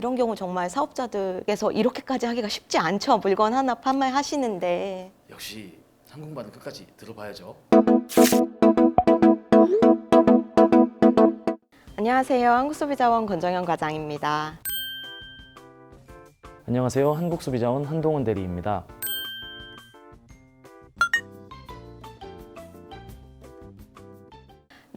이런 경우 정말 사업자들께서 이렇게까지 하기가 쉽지 않죠. 물건 하나 판매하시는데. 역시 상공반은 끝까지 들어봐야죠. 안녕하세요. 한국소비자원 권정현 과장입니다. 안녕하세요. 한국소비자원 한동훈 대리입니다.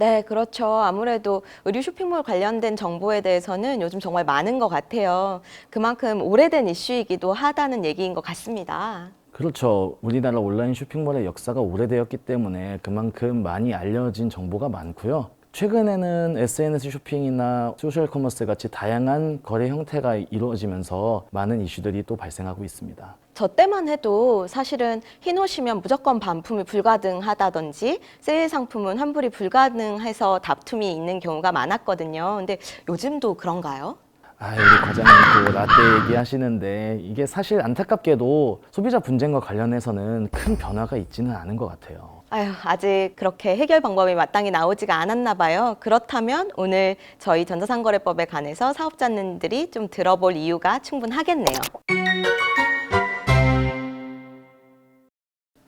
네, 그렇죠. 아무래도 의류 쇼핑몰 관련된 정보에 대해서는 요즘 정말 많은 것 같아요. 그만큼 오래된 이슈이기도 하다는 얘기인 것 같습니다. 그렇죠. 우리나라 온라인 쇼핑몰의 역사가 오래되었기 때문에 그만큼 많이 알려진 정보가 많고요. 최근에는 SNS 쇼핑이나 소셜 커머스 같이 다양한 거래 형태가 이루어지면서 많은 이슈들이 또 발생하고 있습니다. 저 때만 해도 사실은 흰 옷이면 무조건 반품이 불가능하다든지 세일 상품은 환불이 불가능해서 다툼이 있는 경우가 많았거든요. 근데 요즘도 그런가요? 아, 우리 과장님 또 라떼 얘기하시는데 이게 사실 안타깝게도 소비자 분쟁과 관련해서는 큰 변화가 있지는 않은 것 같아요. 아유, 아직 그렇게 해결 방법이 마땅히 나오지가 않았나 봐요. 그렇다면 오늘 저희 전자상거래법에 관해서 사업자님들이 좀 들어볼 이유가 충분하겠네요.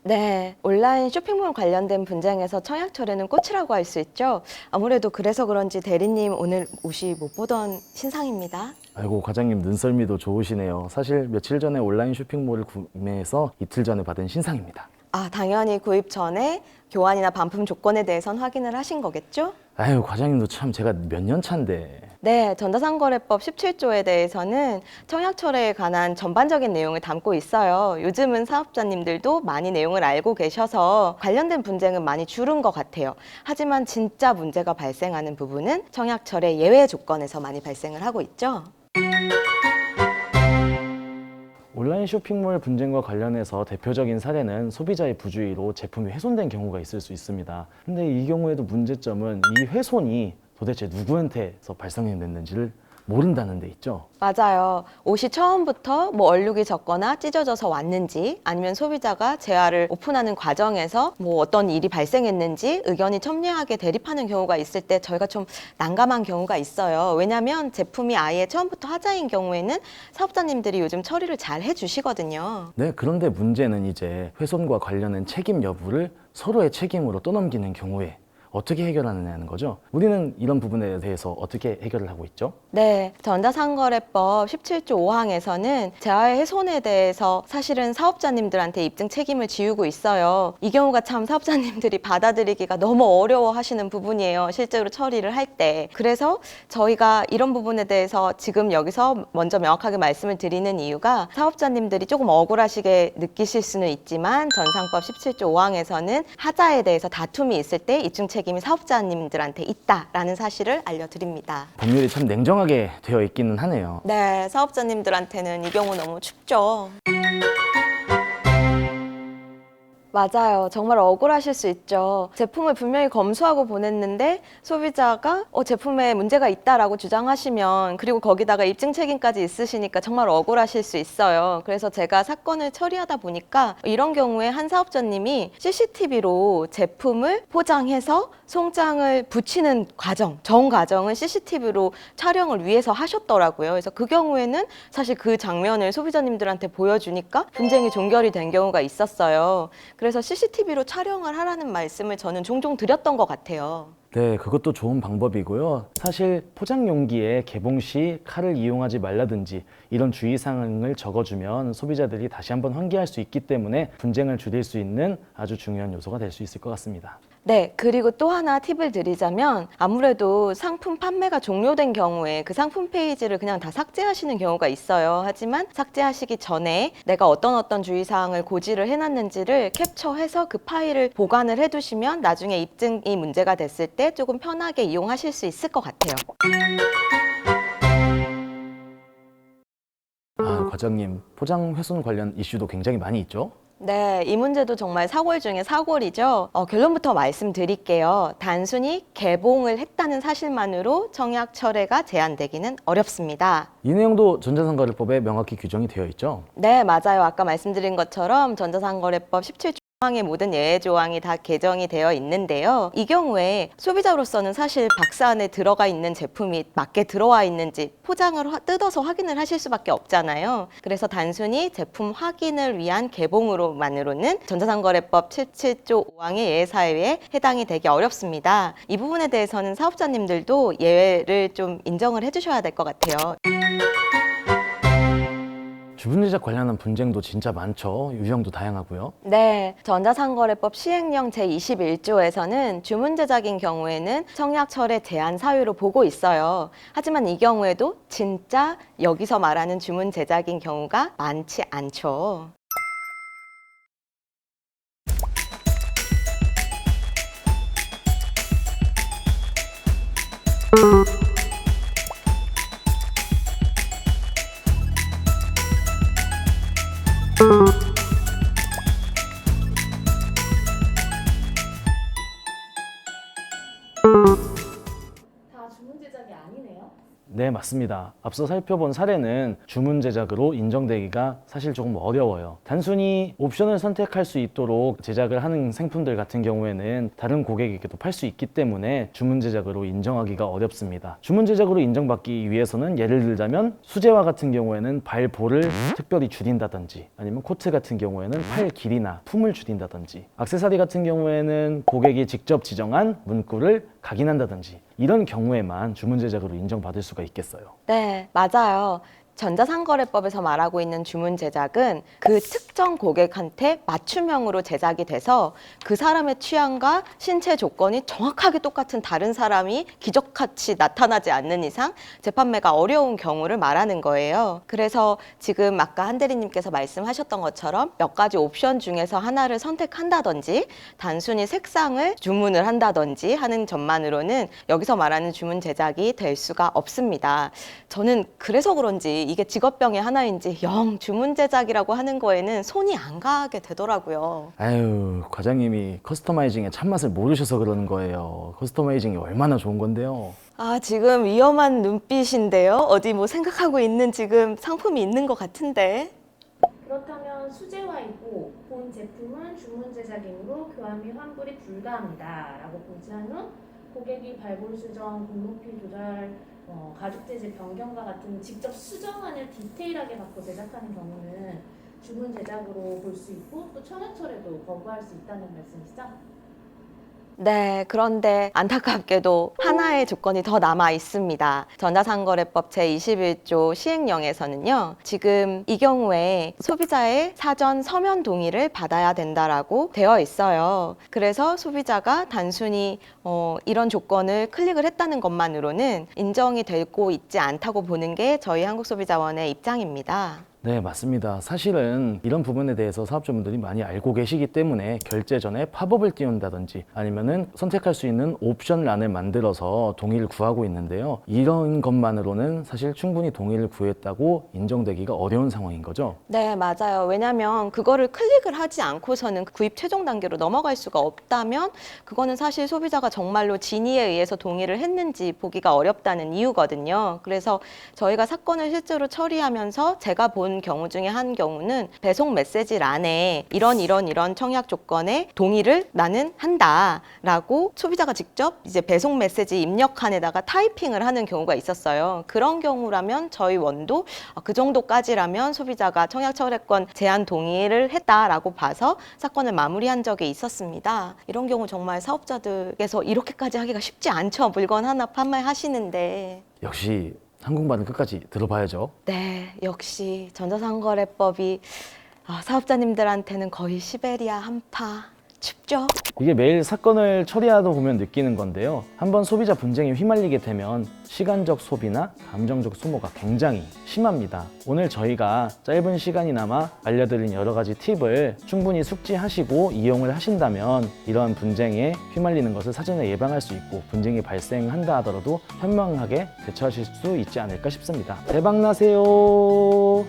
네, 온라인 쇼핑몰 관련된 분쟁에서 청약철에는 꽃이라고 할 수 있죠. 아무래도 그래서 그런지 대리님 오늘 옷이 못 보던 신상입니다. 아이고 과장님 눈썰미도 좋으시네요. 사실 며칠 전에 온라인 쇼핑몰을 구매해서 이틀 전에 받은 신상입니다. 아, 당연히 구입 전에 교환이나 반품 조건에 대해선 확인을 하신 거겠죠? 아유 과장님도 참 제가 몇 년 차인데 네, 전자상거래법 17조에 대해서는 청약철에 관한 전반적인 내용을 담고 있어요. 요즘은 사업자님들도 많이 내용을 알고 계셔서 관련된 분쟁은 많이 줄은 것 같아요. 하지만 진짜 문제가 발생하는 부분은 청약철의 예외 조건에서 많이 발생을 하고 있죠. 온라인 쇼핑몰 분쟁과 관련해서 대표적인 사례는 소비자의 부주의로 제품이 훼손된 경우가 있을 수 있습니다. 근데 이 경우에도 문제점은 이 훼손이 도대체 누구한테서 발생했는지를 모른다는 데 있죠. 맞아요. 옷이 처음부터 뭐 얼룩이 졌거나 찢어져서 왔는지 아니면 소비자가 재화를 오픈하는 과정에서 뭐 어떤 일이 발생했는지 의견이 첨예하게 대립하는 경우가 있을 때 저희가 좀 난감한 경우가 있어요. 왜냐하면 제품이 아예 처음부터 하자인 경우에는 사업자님들이 요즘 처리를 잘 해주시거든요. 네, 그런데 문제는 이제 훼손과 관련된 책임 여부를 서로의 책임으로 떠넘기는 경우에 어떻게 해결하느냐는 거죠. 우리는 이런 부분에 대해서 어떻게 해결을 하고 있죠? 네, 전자상거래법 17조 5항에서는 재화의 훼손에 대해서 사실은 사업자님들한테 입증 책임을 지우고 있어요. 이 경우가 참 사업자님들이 받아들이기가 너무 어려워 하시는 부분이에요. 실제로 처리를 할 때. 그래서 저희가 이런 부분에 대해서 지금 여기서 먼저 명확하게 말씀을 드리는 이유가 사업자님들이 조금 억울하시게 느끼실 수는 있지만 전상법 17조 5항에서는 하자에 대해서 다툼이 있을 때 입증 책임 이 사업자님들한테 있다라는 사실을 알려드립니다. 법률이 참 냉정하게 되어 있기는 하네요. 네, 사업자님들한테는 이 경우 너무 춥죠. 맞아요. 정말 억울하실 수 있죠. 제품을 분명히 검수하고 보냈는데 소비자가 어, 제품에 문제가 있다라고 주장하시면 그리고 거기다가 입증 책임까지 있으시니까 정말 억울하실 수 있어요. 그래서 제가 사건을 처리하다 보니까 이런 경우에 한 사업자님이 CCTV로 제품을 포장해서 송장을 붙이는 과정, 전 과정을 CCTV로 촬영을 위해서 하셨더라고요. 그래서 그 경우에는 사실 그 장면을 소비자님들한테 보여주니까 분쟁이 종결이 된 경우가 있었어요. 그래서 CCTV로 촬영을 하라는 말씀을 저는 종종 드렸던 것 같아요. 네, 그것도 좋은 방법이고요. 사실 포장 용기에 개봉 시 칼을 이용하지 말라든지 이런 주의 사항을 적어주면 소비자들이 다시 한번 환기할 수 있기 때문에 분쟁을 줄일 수 있는 아주 중요한 요소가 될 수 있을 것 같습니다. 네, 그리고 또 하나 팁을 드리자면 아무래도 상품 판매가 종료된 경우에 그 상품 페이지를 그냥 다 삭제하시는 경우가 있어요. 하지만 삭제하시기 전에 내가 어떤 어떤 주의사항을 고지를 해놨는지를 캡처해서 그 파일을 보관을 해두시면 나중에 입증이 문제가 됐을 때 조금 편하게 이용하실 수 있을 것 같아요. 아, 과장님, 포장 훼손 관련 이슈도 굉장히 많이 있죠? 네, 이 문제도 정말 사골 중에 사골이죠. 어, 결론부터 말씀드릴게요. 단순히 개봉을 했다는 사실만으로 청약 철회가 제한되기는 어렵습니다. 이 내용도 전자상거래법에 명확히 규정이 되어 있죠. 네, 맞아요. 아까 말씀드린 것처럼 전자상거래법 17조 항의 모든 예외 조항이 다 개정이 되어 있는데요. 이 경우에 소비자로서는 사실 박스 안에 들어가 있는 제품이 맞게 들어와 있는지 포장을 화- 뜯어서 확인을 하실 수밖에 없잖아요. 그래서 단순히 제품 확인을 위한 개봉으로만으로는 전자상거래법 77조 5항의 예외 사유에 해당이 되기 어렵습니다. 이 부분에 대해서는 사업자님들도 예외를 좀 인정을 해주셔야 될 것 같아요. 주문 제작 관련한 분쟁도 진짜 많죠. 유형도 다양하고요. 네, 전자상거래법 시행령 제21조에서는 주문 제작인 경우에는 청약철의 제한 사유로 보고 있어요. 하지만 이 경우에도 진짜 여기서 말하는 주문 제작인 경우가 많지 않죠. 맞습니다. 앞서 살펴본 사례는 주문 제작으로 인정되기가 사실 조금 어려워요. 단순히 옵션을 선택할 수 있도록 제작을 하는 생품들 같은 경우에는 다른 고객에게도 팔 수 있기 때문에 주문 제작으로 인정하기가 어렵습니다. 주문 제작으로 인정받기 위해서는 예를 들자면 수제화 같은 경우에는 발볼을 특별히 줄인다든지 아니면 코트 같은 경우에는 팔 길이나 품을 줄인다든지 액세서리 같은 경우에는 고객이 직접 지정한 문구를 각인한다든지 이런 경우에만 주문 제작으로 인정받을 수가 있겠어요. 네, 맞아요. 전자상거래법에서 말하고 있는 주문 제작은 그 특정 고객한테 맞춤형으로 제작이 돼서 그 사람의 취향과 신체 조건이 정확하게 똑같은 다른 사람이 기적같이 나타나지 않는 이상 재판매가 어려운 경우를 말하는 거예요. 그래서 지금 아까 한 대리님께서 말씀하셨던 것처럼 몇 가지 옵션 중에서 하나를 선택한다든지 단순히 색상을 주문을 한다든지 하는 점만으로는 여기서 말하는 주문 제작이 될 수가 없습니다. 저는 그래서 그런지 이게 직업병의 하나인지 영 주문 제작이라고 하는 거에는 손이 안 가게 되더라고요. 아유, 과장님이 커스터마이징의 참맛을 모르셔서 그러는 거예요. 커스터마이징이 얼마나 좋은 건데요. 아, 지금 위험한 눈빛인데요. 어디 뭐 생각하고 있는 지금 상품이 있는 것 같은데. 그렇다면 수제화이고 본 제품은 주문 제작이므로 교환 및 환불이 불가합니다 라고 고지한 후 고객이 발볼 수정, 공높이 조절, 어, 가죽 재질 변경과 같은 직접 수정안을 디테일하게 받고 제작하는 경우는 주문 제작으로 볼 수 있고 또 청약철에도 거부할 수 있다는 말씀이시죠? 네, 그런데 안타깝게도 하나의 조건이 더 남아 있습니다. 전자상거래법 제21조 시행령에서는요, 지금 이 경우에 소비자의 사전 서면 동의를 받아야 된다라고 되어 있어요. 그래서 소비자가 단순히 어, 이런 조건을 클릭을 했다는 것만으로는 인정이 되고 있지 않다고 보는 게 저희 한국소비자원의 입장입니다. 네, 맞습니다. 사실은 이런 부분에 대해서 사업자분들이 많이 알고 계시기 때문에 결제 전에 팝업을 띄운다든지 아니면은 선택할 수 있는 옵션 란을 만들어서 동의를 구하고 있는데요. 이런 것만으로는 사실 충분히 동의를 구했다고 인정되기가 어려운 상황인 거죠. 네, 맞아요. 왜냐하면 그거를 클릭을 하지 않고서는 구입 최종 단계로 넘어갈 수가 없다면 그거는 사실 소비자가 정말로 진위에 의해서 동의를 했는지 보기가 어렵다는 이유거든요. 그래서 저희가 사건을 실제로 처리하면서 제가 본 경우 중에 한 경우는 배송 메시지란에 이런 이런 이런 청약 조건에 동의를 나는 한다라고 소비자가 직접 이제 배송 메시지 입력칸에다가 타이핑을 하는 경우가 있었어요. 그런 경우라면 저희 원도 아, 그 정도까지라면 소비자가 청약 철회권 제한 동의를 했다라고 봐서 사건을 마무리한 적이 있었습니다. 이런 경우 정말 사업자들께서 이렇게까지 하기가 쉽지 않죠. 물건 하나 판매하시는데. 역시 항공반은 끝까지 들어봐야죠. 네, 역시 전자상거래법이 아, 사업자님들한테는 거의 시베리아 한파 춥죠? 이게 매일 사건을 처리하다 보면 느끼는 건데요. 한번 소비자 분쟁에 휘말리게 되면 시간적 소비나 감정적 소모가 굉장히 심합니다. 오늘 저희가 짧은 시간이나마 알려드린 여러 가지 팁을 충분히 숙지하시고 이용을 하신다면 이러한 분쟁에 휘말리는 것을 사전에 예방할 수 있고 분쟁이 발생한다 하더라도 현명하게 대처하실 수 있지 않을까 싶습니다. 대박 나세요.